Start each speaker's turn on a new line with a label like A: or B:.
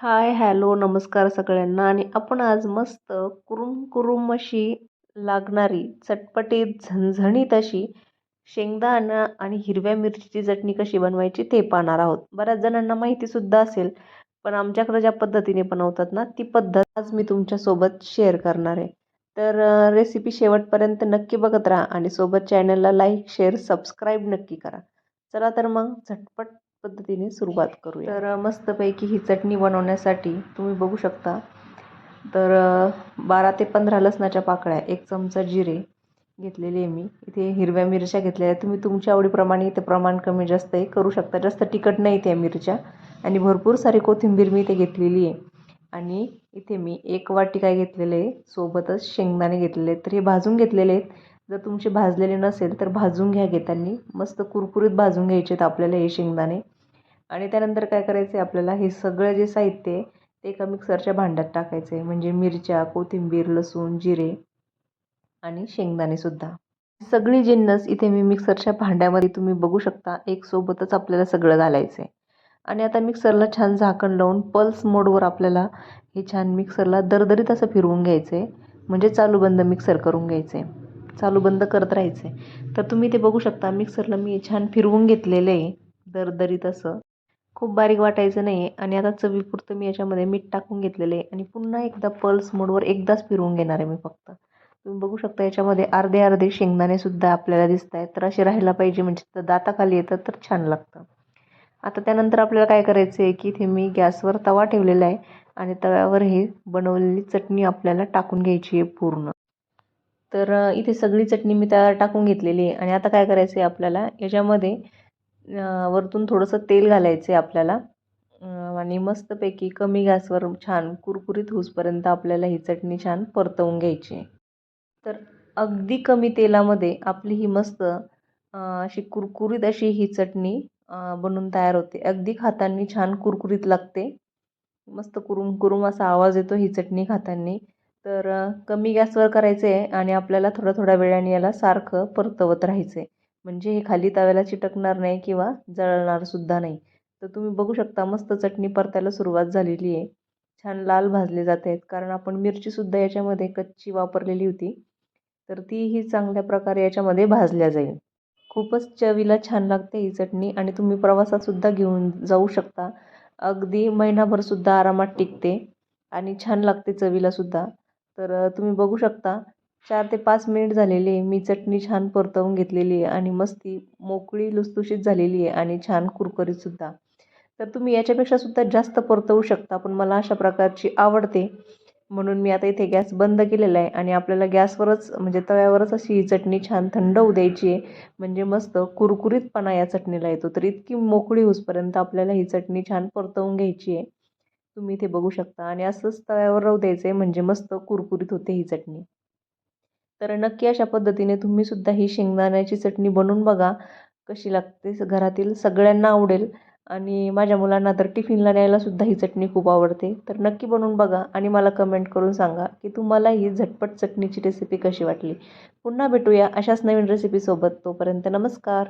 A: Hi hello नमस्कार सगळ्यांना. आणि आपण आज मस्त कुरुम कुरुम अशी लागणारी चटपटीत झणझणीत अशी शेंगदाणा आणि हिरव्या मिरचीची चटणी कशी बनवायची ते पाहणार आहोत. बऱ्याच जणांना माहितीसुद्धा असेल पण आमच्याकडे ज्या पद्धतीने बनवतात ना ती पद्धत आज मी तुमच्यासोबत शेअर करणार आहे. तर रेसिपी शेवटपर्यंत नक्की बघत राहा आणि सोबत चॅनलला लाईक शेअर सबस्क्राईब नक्की करा. चला तर मग झटपट पद्धतीने सुरुवात करूया. तर मस्तपैकी ही चटणी बनवण्यासाठी तुम्ही बघू शकता. तर बारा ते पंधरा लसणाच्या पाकळ्या एक चमचा जिरे घेतलेले आहे मी. इथे हिरव्या मिरच्या घेतलेल्या आहेत. तुम्ही तुमच्या आवडीप्रमाणे इथे प्रमाण कमी जास्त हे करू शकता. जास्त तिखट नाही त्या मिरच्या. आणि भरपूर सारी कोथिंबीर मी इथे घेतलेली आहे. आणि इथे मी एक वाटी काय घेतलेले आहे सोबतच शेंगदाणे घेतलेले आहेत. तर हे भाजून घेतलेले आहेत. जर तुमचे भाजलेले नसेल तर भाजून घ्या घेताना मस्त कुरकुरीत भाजून घ्यायचे आहेत आपल्याला हे शेंगदाणे. आणि त्यानंतर काय करायचं आहे आपल्याला हे सगळं जे साहित्य आहे ते एका मिक्सरच्या भांड्यात टाकायचं आहे म्हणजे मिरच्या कोथिंबीर लसूण जिरे आणि शेंगदाणेसुद्धा सगळी जिन्नस इथे मी मिक्सरच्या भांड्यामध्ये तुम्ही बघू शकता. एक सोबतच आपल्याला सगळं घालायचं आहे आणि आता मिक्सरला छान झाकण लावून पल्स मोडवर आपल्याला हे छान मिक्सरला दरदरीत असं फिरवून घ्यायचं आहे म्हणजे चालू बंद मिक्सर करून घ्यायचं आहे चालू बंद करत राहायचं आहे तर तुम्ही ते बघू शकता. मिक्सरला मी छान फिरवून घेतलेलं आहे. दरदरीत असं. खूप बारीक वाटायचं नाही आहे आणि आता चवीपुरतं मी याच्यामध्ये मीठ टाकून घेतलेलं आहे. आणि पुन्हा एकदा पल्स मोडवर एकदाच फिरवून घेणार आहे मी फक्त. तुम्ही बघू शकता याच्यामध्ये अर्धे अर्धे शेंगदाणेसुद्धा आपल्याला दिसत आहेत तर असे राहायला पाहिजे म्हणजे तर दाताखाली येतं तर छान लागतं. आता त्यानंतर आपल्याला काय करायचं आहे की इथे मी गॅसवर तवा ठेवलेला आहे. आणि तव्यावर हे बनवलेली चटणी आपल्याला टाकून घ्यायची आहे पूर्ण. तर इथे सगळी चटणी मी त्या टाकून घेतलेली आहे. आणि आता काय करायचं आहे आपल्याला? याच्यामध्ये वरतून थोडंसं तेल घालायचं आहे आपल्याला आणि मस्तपैकी कमी गॅसवर छान कुरकुरीत होऊसपर्यंत आपल्याला ही चटणी छान परतवून घ्यायची. आहे तर अगदी कमी तेलामध्ये आपली ही मस्त अशी कुरकुरीत अशी ही चटणी बनून तयार होते. अगदी खाताना छान कुरकुरीत लागते. मस्त कुरुम कुरुम असा आवाज येतो ही चटणी खाताना. तर कमी गॅसवर करायचं आहे आणि आपल्याला थोड्या थोड्या वेळाने याला सारखं परतवत राहायचं आहे म्हणजे हे खाली तव्याला चिटकणार नाही किंवा जळणारसुद्धा नाही. तर तुम्ही बघू शकता मस्त चटणी परतायला सुरुवात झालेली आहे. छान लाल भाजले जात आहेत. कारण आपण मिरचीसुद्धा याच्यामध्ये कच्ची वापरलेली होती. तर तीही चांगल्या प्रकारे याच्यामध्ये भाजल्या जाईल. खूपच चवीला छान लागते ही चटणी आणि तुम्ही प्रवासातसुद्धा घेऊन जाऊ शकता. अगदी महिनाभरसुद्धा आरामात टिकते आणि छान लागते चवीलासुद्धा तर तुम्ही बघू शकता चार ते पाच मिनिट झालेले मी चटणी छान परतवून घेतलेली आहे आणि मस्ती मोकळी लुसलुशीत झालेली आहे आणि छान कुरकुरीतसुद्धा तर तुम्ही याच्यापेक्षा सुद्धा जास्त परतवू शकता पण मला अशा प्रकारची आवडते. म्हणून मी आता इथे गॅस बंद केलेला आहे आणि आपल्याला गॅसवरच म्हणजे तव्यावरच अशी ही चटणी छान थंड होऊ द्यायची आहे. म्हणजे मस्त कुरकुरीतपणा या चटणीला येतो. तर इतकी मोकळी होसपर्यंत आपल्याला ही चटणी छान परतवून घ्यायची आहे. तुम्ही इथे बघू शकता आणि असंच तव्यावर राहू द्यायचं आहे म्हणजे मस्त कुरकुरीत होते ही चटणी. तर नक्की अशा पद्धतीने तुम्हीसुद्धा ही शेंगदाण्याची चटणी बनवून बघा कशी लागते घरातील सगळ्यांना आवडेल. आणि माझ्या मुलांना तर टिफिनला न्यायलासुद्धा ही चटणी खूप आवडते. तर नक्की बनवून बघा आणि मला कमेंट करून सांगा की तुम्हाला ही झटपट चटणीची रेसिपी कशी वाटली. पुन्हा भेटूया अशाच नवीन रेसिपीसोबत तोपर्यंत नमस्कार.